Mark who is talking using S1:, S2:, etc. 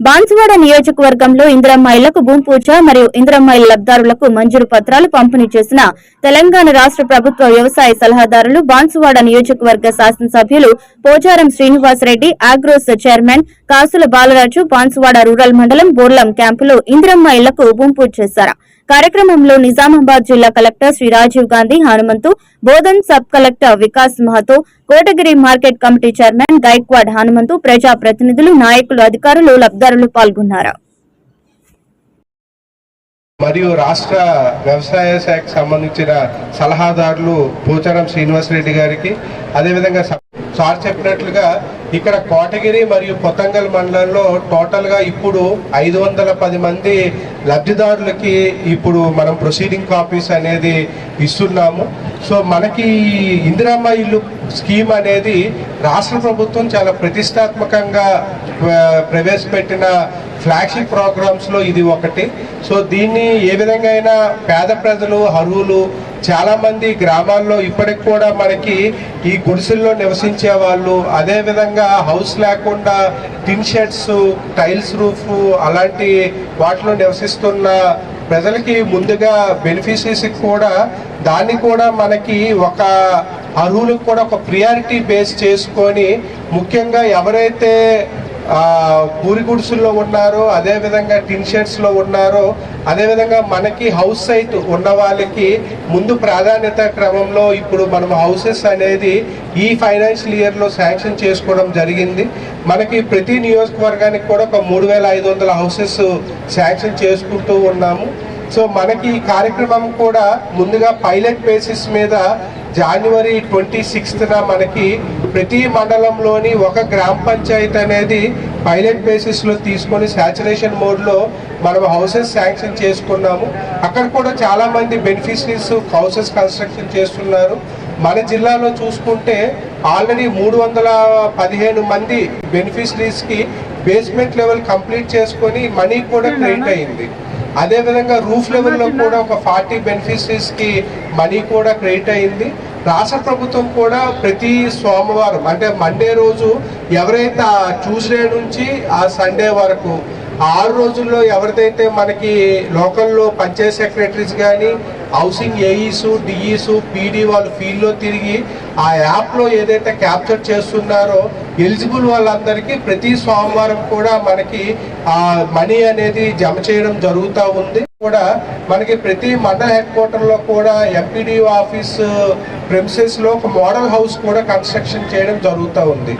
S1: బాన్సువాడ నియోజకవర్గంలో ఇందిరమ్మ ఇళ్ళకు భూమి పూజ మరియు ఇందిరమ్మ ఇళ్ళ లబ్దారులకు మంజూరు పత్రాలు పంపిణీ చేసిన తెలంగాణ రాష్ట్ర ప్రభుత్వ వ్యవసాయ సలహాదారులు బాన్సువాడ నియోజకవర్గ శాసనసభ్యులు పోచారం శ్రీనివాసరెడ్డి ఆగ్రోస్ చైర్మన్ కాసుల బాలరాజు బాన్సువాడ రూరల్ మండలం బోర్లం క్యాంపులో ఇందిరమ్మ ఇళ్ళకు భూమి పూజ చేశారు. కార్యక్రమంలో నిజామాబాద్ జిల్లా collector Shri Rajiv Gandhi Hanumanthu Bodhan sub collector Vikas Mahato Kotagiri market committee chairman Gaikwad Hanumanthu ప్రజా ప్రతినిధులు నాయకులు అధికారులు లబ్దారులు పాల్గొన్నారు.
S2: మరియు రాష్ట్ర వ్యవసాయ శాఖకు సంబంధించిన సలహాదారులు పోచారం శ్రీనివాసరెడ్డి గారికి అదేవిధంగా సార్ చెప్పినట్లుగా ఇక్కడ కోటగిరి మరియు కొత్తంగల్ మండలంలో టోటల్గా ఇప్పుడు ఐదు వందల పది మంది లబ్ధిదారులకి ఇప్పుడు మనం ప్రొసీడింగ్ కాపీస్ అనేది ఇస్తున్నాము. సో మనకి ఈ ఇల్లు స్కీమ్ అనేది రాష్ట్ర ప్రభుత్వం చాలా ప్రతిష్టాత్మకంగా ప్రవేశపెట్టిన ఫ్లాగ్షిప్ ప్రోగ్రామ్స్లో ఇది ఒకటి. సో దీన్ని ఏ విధంగా అయినా పేద ప్రజలు అర్హులు చాలా మంది గ్రామాల్లో ఇప్పటికి కూడా మనకి ఈ గుడిసెల్లో నివసించే వాళ్ళు అదే విధంగా హౌస్ లేకుండా టిన్ షెడ్స్ టైల్స్ రూఫ్ అలాంటి వాటిలో నివసిస్తున్న ప్రజలకి ముందుగా బెనిఫిషరీస్ కూడా దాన్ని కూడా మనకి ఒక అర్హులకు కూడా ఒక ప్రియారిటీ బేస్ చేసుకొని ముఖ్యంగా ఎవరైతే పూరి గుడిసెల్లో ఉన్నారో అదేవిధంగా టిన్ షెడ్స్లో ఉన్నారో అదేవిధంగా మనకి హౌస్ సైట్ ఉన్న వాళ్ళకి ముందు ప్రాధాన్యత క్రమంలో ఇప్పుడు మనం హౌసెస్ అనేది ఈ ఫైనాన్షియల్ ఇయర్లో శాంక్షన్ చేసుకోవడం జరిగింది. మనకి ప్రతి నియోజకవర్గానికి కూడా ఒక మూడు వేల ఐదు వందల హౌసెస్ శాంక్షన్ చేసుకుంటూ ఉన్నాము. సో మనకి ఈ కార్యక్రమం కూడా ముందుగా పైలట్ బేసిస్ మీద జనవరి ట్వంటీ సిక్స్త్న మనకి ప్రతి మండలంలోని ఒక గ్రామ పంచాయతీ అనేది పైలట్ బేసిస్లో తీసుకొని శాచురేషన్ మోడ్లో మనం హౌసెస్ శాంక్షన్ చేసుకున్నాము. అక్కడ కూడా చాలా మంది బెనిఫిషరీస్ హౌసెస్ కన్స్ట్రక్షన్ చేస్తున్నారు. మన జిల్లాలో చూసుకుంటే ఆల్రెడీ మూడు వందల పదిహేను మంది బెనిఫిషరీస్కి బేస్మెంట్ లెవెల్ కంప్లీట్ చేసుకొని మనీ కూడా క్రెడిట్ అయింది. అదే విధంగా రూఫ్ లెవెల్లో కూడా ఒక ఫార్టీ బెనిఫిషరీస్కి మనీ కూడా క్రెడిట్ అయింది. రాష్ట్ర ప్రభుత్వం కూడా ప్రతి సోమవారం అంటే మండే రోజు ఎవరైతే ఆ ట్యూస్డే నుంచి ఆ సండే వరకు ఆరు రోజుల్లో ఎవరిదైతే మనకి లోకల్లో పంచాయత్ సెక్రటరీస్ కానీ హౌసింగ్ ఏఈస్ డిఈస్ పీడీ వాళ్ళు ఫీల్డ్లో తిరిగి ఆ యాప్లో ఏదైతే క్యాప్చర్ చేస్తున్నారో ఎలిజిబుల్ వాళ్ళందరికీ ప్రతి సోమవారం కూడా మనకి ఆ మనీ అనేది జమ చేయడం జరుగుతూ ఉంది. కూడా మనకి ప్రతి మండల హెడ్ క్వార్టర్లో కూడా ఎంపీడీ ఆఫీస్ ప్రెమిసెస్లో ఒక మోడల్ హౌస్ కూడా కన్స్ట్రక్షన్ చేయడం జరుగుతూ ఉంది.